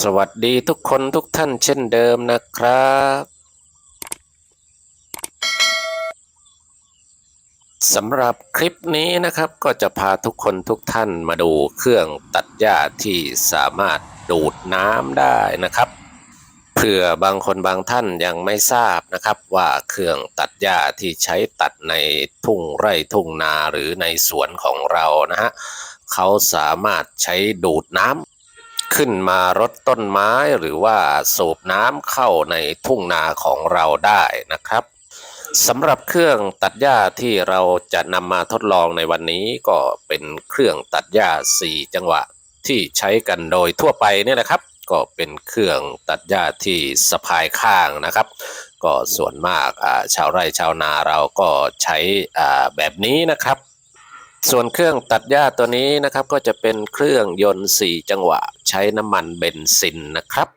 สวัสดีทุกคนทุกท่านเช่นเดิมนะครับ สำหรับคลิปนี้นะครับก็จะพาทุกคนทุกท่านมาดูเครื่องตัดหญ้าที่สามารถดูดน้ำได้นะครับ เผื่อบางคนบางท่านยังไม่ทราบนะครับว่าเครื่องตัดหญ้าที่ใช้ตัดในทุ่งไร่ทุ่งนาหรือในสวนของเรานะฮะเขาสามารถใช้ดูดน้ำ ขึ้นมารดต้นไม้หรือว่าสูบน้ำเข้าในทุ่งนาของเราได้นะครับสำหรับเครื่องตัดหญ้าที่เราจะนำมาทดลองในวันนี้ก็เป็นเครื่องตัดหญ้า 4 จังหวะที่ใช้กันโดยทั่วไปนี่ยนะครับ ก็เป็นเครื่องตัดหญ้าที่สะพายข้างนะครับ ก็ส่วนมากชาวไร่ชาวนาเราก็ใช้แบบนี้นะครับ ส่วนเครื่องตัดหญ้าตัวนี้นะครับก็จะเป็นเครื่องยนต์ 4 จังหวะ ใช้น้ำมันเบนซินนะครับ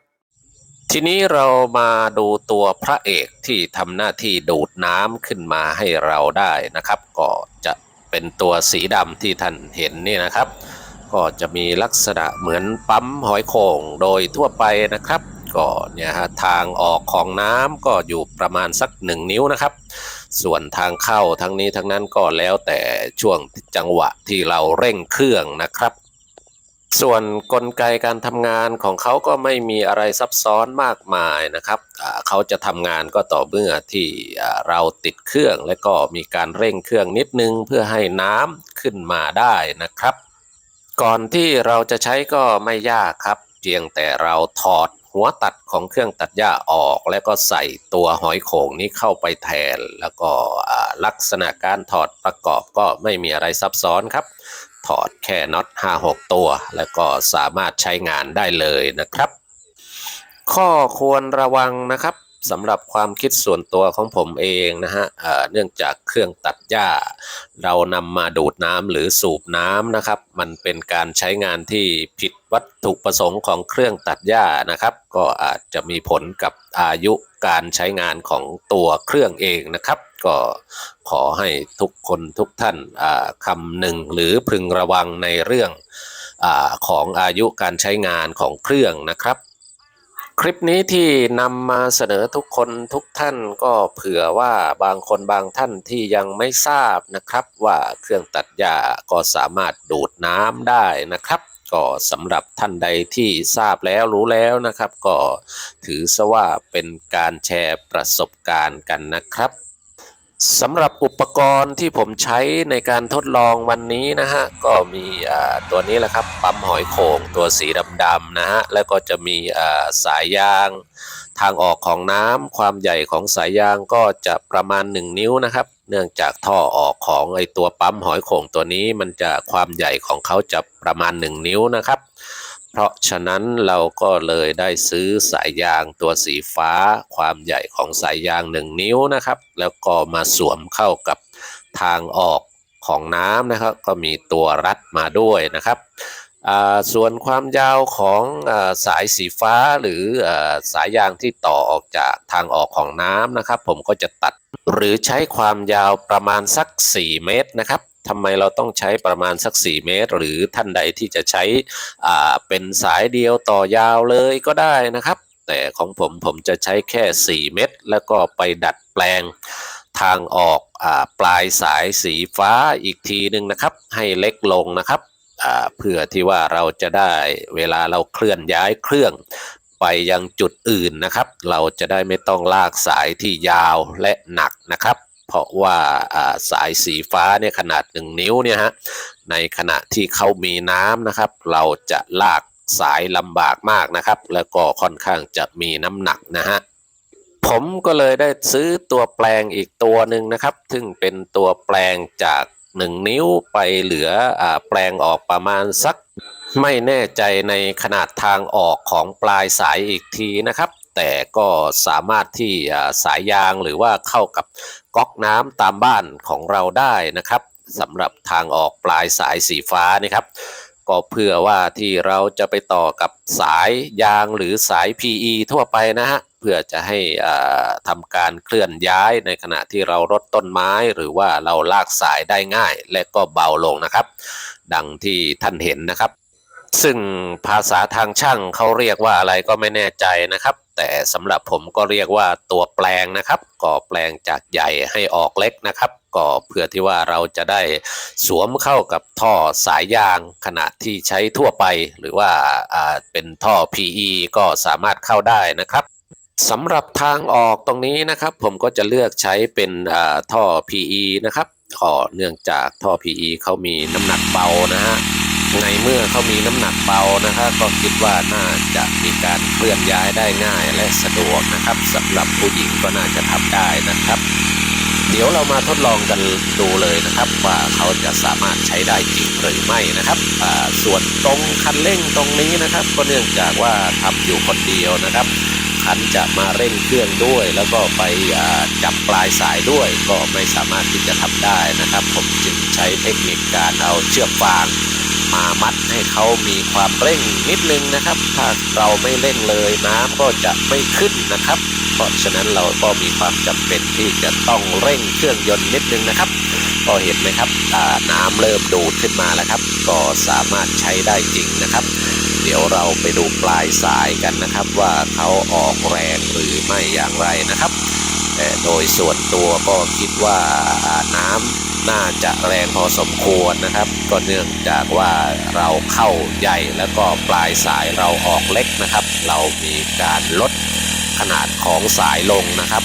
ทีนี้เรามาดูตัวพระเอกที่ทำหน้าที่ดูดน้ำขึ้นมาให้เราได้นะครับ ก็จะเป็นตัวสีดำที่ท่านเห็นนี่นะครับ ก็จะมีลักษณะเหมือนปั๊มหอยโข่งโดยทั่วไปนะครับ ก็เนี่ยฮะทางออกของน้ำก็อยู่ประมาณสักหนึ่งนิ้วนะครับ ส่วนทางเข้าทั้งนี้ทั้งนั้นก็แล้วแต่ช่วงจังหวะที่เราเร่งเครื่องนะครับ ส่วนกลไกการทำงานของเขาก็ไม่มีอะไรซับซ้อนมากมายนะครับ เขาจะทำงานก็ต่อเมื่อที่เราติดเครื่องและก็มีการเร่งเครื่องนิดนึงเพื่อให้น้ำขึ้นมาได้นะครับ ก่อนที่เราจะใช้ก็ไม่ยากครับเพียงแต่เราถอด หัวตัดของเครื่องตัดหญ้าออก แล้วก็ใส่ตัวหอยโข่งนี้เข้าไปแทน แล้วก็ลักษณะการถอดประกอบก็ไม่มีอะไรซับซ้อนครับ ถอดแค่น็อต5-6 ตัว แล้วก็สามารถใช้งานได้เลยนะครับ ข้อควรระวังนะครับ สำหรับความคิดส่วนตัวของผมเองนะฮะเนื่องจากเครื่องตัดหญ้า เรานำมาดูดน้ำหรือสูบน้ำนะครับ มันเป็นการใช้งานที่ผิดวัตถุประสงค์ของเครื่องตัดหญ้านะครับ ก็อาจจะมีผลกับอายุการใช้งานของตัวเครื่องเองนะครับ ก็ขอให้ทุกคนทุกท่านาคำหนึ่งหรือพึงระวังในเรื่องอของอายุการใช้งานของเครื่องนะครับ คลิปนี้ที่นำมาเสนอทุกคนทุกท่านก็เผื่อว่าบางคนบางท่านที่ยังไม่ทราบนะครับ ว่าเครื่องตัดหญ้าก็สามารถดูดน้ำได้นะครับ ก็สำหรับท่านใดที่ทราบแล้วรู้แล้วนะครับ ก็ถือซะว่าเป็นการแชร์ประสบการณ์กันนะครับ สำหรับอุปกรณ์ที่ผมใช้ในการทดลองวันนี้นะฮะ ก็มีตัวนี้แหละครับปั๊มหอยโข่งตัวสีดำๆนะฮะ แล้วก็จะมีสายยาง ทางออกของน้ำความใหญ่ของสายยางก็จะประมาณ 1 นิ้วนะครับ เนื่องจากท่อออกของไอตัวปั๊มหอยโข่งตัวนี้มันจะความใหญ่ของเขาจะประมาณ 1 นิ้วนะครับ เพราะฉะนั้นเราก็เลยได้ซื้อสายยางตัวสีฟ้า ความใหญ่ของสายยาง 1 นิ้วนะครับ แล้วก็มาสวมเข้ากับทางออกของน้ำนะครับ ก็มีตัวรัดมาด้วยนะครับส่วนความยาวของอสายสีฟ้าหรืออสายยางที่ต่อออกจากทางออกของน้ำนะครับ ผมก็จะตัดหรือใช้ความยาวประมาณสัก 4 เมตรนะครับ ทำไมเราต้องใช้ประมาณสัก 4 เมตร หรือท่านใดที่จะใช้อ่าเป็นสายเดียวต่อยาวเลยก็ได้นะครับ แต่ของผมผมจะใช้แค่ 4 เมตร แล้วก็ไปดัดแปลงทางออกอปลายสายสีฟ้าอีกทีหนึ่งนะครับ ให้เล็กลงนะครับเพื่อที่ว่าเราจะได้เวลาเราเคลื่อนย้ายเครื่องไปยังจุดอื่นนะครับ เราจะได้ไม่ต้องลากสายที่ยาวและหนักนะครับ เพราะว่าสายสีฟ้าเนี่ยขนาด 1 นิ้วเนี่ยฮะในขณะที่เขามีน้ำนะครับ เราจะลากสายลำบากมากนะครับ แล้วก็ค่อนข้างจะมีน้ำหนักนะฮะผมก็เลยได้ซื้อตัวแปลงอีกตัวหนึ่งนะครับ ซึ่งเป็นตัวแปลงจาก 1 นิ้วไปเหลืออแปลงออกประมาณสัก ไม่แน่ใจในขนาดทางออกของปลายสายอีกทีนะครับ แต่ก็สามารถที่สายยางหรือว่าเข้ากับก๊อกน้ำตามบ้านของเราได้นะครับสำหรับทางออกปลายสายสีฟ้านี่ครับ ก็เพื่อว่าที่เราจะไปต่อกับสายยางหรือสาย PE ทั่วไปนะฮะเพื่อจะให้อ่าทำการเคลื่อนย้ายในขณะที่เรารดต้นไม้ หรือว่าเราลากสายได้ง่าย และก็เบาลงนะครับ ดังที่ท่านเห็นนะครับ ซึ่งภาษาทางช่างเขาเรียกว่าอะไรก็ไม่แน่ใจนะครับ แต่สำหรับผมก็เรียกว่าตัวแปลงนะครับ ก่อแปลงจากใหญ่ให้ออกเล็กนะครับ ก็เพื่อที่ว่าเราจะได้สวมเข้ากับท่อสายยางขนาดที่ใช้ทั่วไป หรือว่าเป็นท่อ PE ก็สามารถเข้าได้นะครับสำหรับทางออกตรงนี้นะครับ ผมก็จะเลือกใช้เป็นอ่าท่อ PE นะครับก็เนื่องจากท่อ PE เขามีน้ำหนักเบานะฮะ ในเมื่อเขามีน้ำหนักเบานะครับก็คิดว่าน่าจะมีการเคลื่อนย้ายได้ง่ายและสะดวกนะครับสำหรับผู้หญิงก็น่าจะทำได้นะครับ เดี๋ยวเรามาทดลองกันดูเลยนะครับ ว่าเขาจะสามารถใช้ได้จริงหรือไม่นะครับส่วนตรงคันเร่งตรงนี้นะครับ ก็เนื่องจากว่าทำอยู่คนเดียวนะครับคันจะมาเร่งเครื่องด้วย แล้วก็ไปจับปลายสายด้วย ก็ไม่สามารถที่จะทำได้นะครับ ผมจึงใช้เทคนิคการเอาเชือกฟาง มามัดให้เขามีความเร่งนิดนึงนะครับ ถ้าเราไม่เร่งเลยน้ำก็จะไม่ขึ้นนะครับ เพราะฉะนั้นเราก็มีความจำเป็นที่จะต้องเร่งเครื่องยนต์นิดนึงนะครับ ก็เห็นไหมครับน้ำเริ่มดูดขึ้นมาแล้วครับ ก็สามารถใช้ได้จริงนะครับ เดี๋ยวเราไปดูปลายสายกันนะครับ ว่าเขาออกแรงหรือไม่อย่างไรนะครับ โดยส่วนตัวก็คิดว่าน้ำน่าจะแรงพอสมควรนะครับ ก็เนื่องจากว่าเราเข้าใหญ่แล้วก็ปลายสายเราออกเล็กนะครับ เรามีการลดขนาดของสายลงนะครับ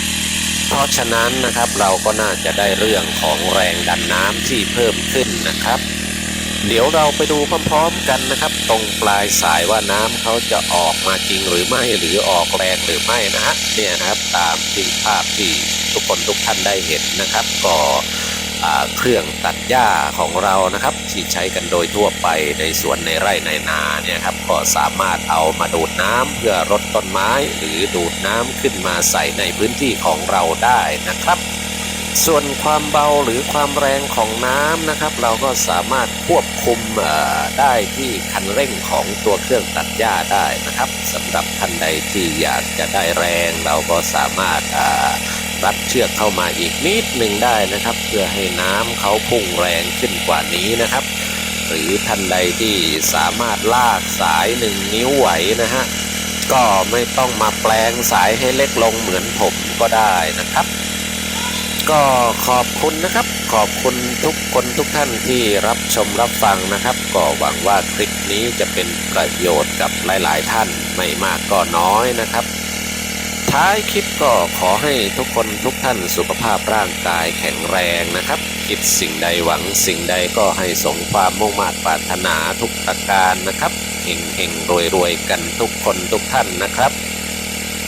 เพราะฉะนั้นนะครับเราก็น่าจะได้เรื่องของแรงดันน้ำที่เพิ่มขึ้นนะครับ เดี๋ยวเราไปดูพร้อมๆกันนะครับ ตรงปลายสายว่าน้ำเขาจะออกมาจริงหรือไม่หรือออกแรงหรือไม่นะฮะเนี่ยนะครับ ตามที่ภาพที่ทุกคนทุกท่านได้เห็นนะครับ ก็เครื่องตัดหญ้าของเรานะครับ ที่ใช้กันโดยทั่วไปในสวนในไร่ในนาเนี่ยครับก็สามารถเอามาดูดน้ำเพื่อรดต้นไม้ หรือดูดน้ำขึ้นมาใส่ในพื้นที่ของเราได้นะครับ ส่วนความเบาหรือความแรงของน้ำนะครับ เราก็สามารถควบคุมได้ที่คันเร่งของตัวเครื่องตัดหญ้าได้นะครับสำหรับท่านใดที่อยากจะได้แรง เราก็สามารถรัดเชือกเข้ามาอีกนิดหนึ่งได้นะครับ เพื่อให้น้ำเขาพุ่งแรงขึ้นกว่านี้นะครับ หรือท่านใดที่สามารถลากสายหนึ่งนิ้วไหวนะฮะก็ไม่ต้องมาแปลงสายให้เล็กลงเหมือนผมก็ได้นะครับ ก็ขอบคุณนะครับ ขอบคุณทุกคนทุกท่านที่รับชมรับฟังนะครับ ก็หวังว่าคลิปนี้จะเป็นประโยชน์กับหลาย ๆ ท่านไม่มากก็น้อยนะครับ ท้ายคลิปก็ขอให้ทุกคนทุกท่านสุขภาพร่างกายแข็งแรงนะครับ คิดสิ่งใดหวังสิ่งใดก็ให้สมความมุ่งมา่ปรารถนาทุกประการนะครับเฮงเฮงรวยรวยกันทุกคนทุกท่านนะครับ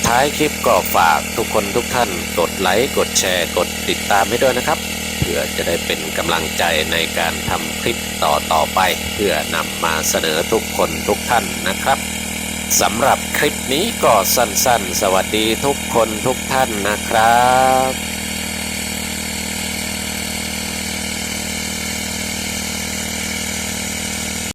ท้ายคลิปก็ฝากทุกคนทุกท่านกดไลค์กดแชร์กดติดตามให้ด้วยนะครับ เพื่อจะได้เป็นกำลังใจในการทำคลิปต่อต่อไป เพื่อนำมาเสนอทุกคนทุกท่านนะครับสำหรับคลิปนี้ก็สั้นๆ สวัสดีทุกคนทุกท่านนะครับ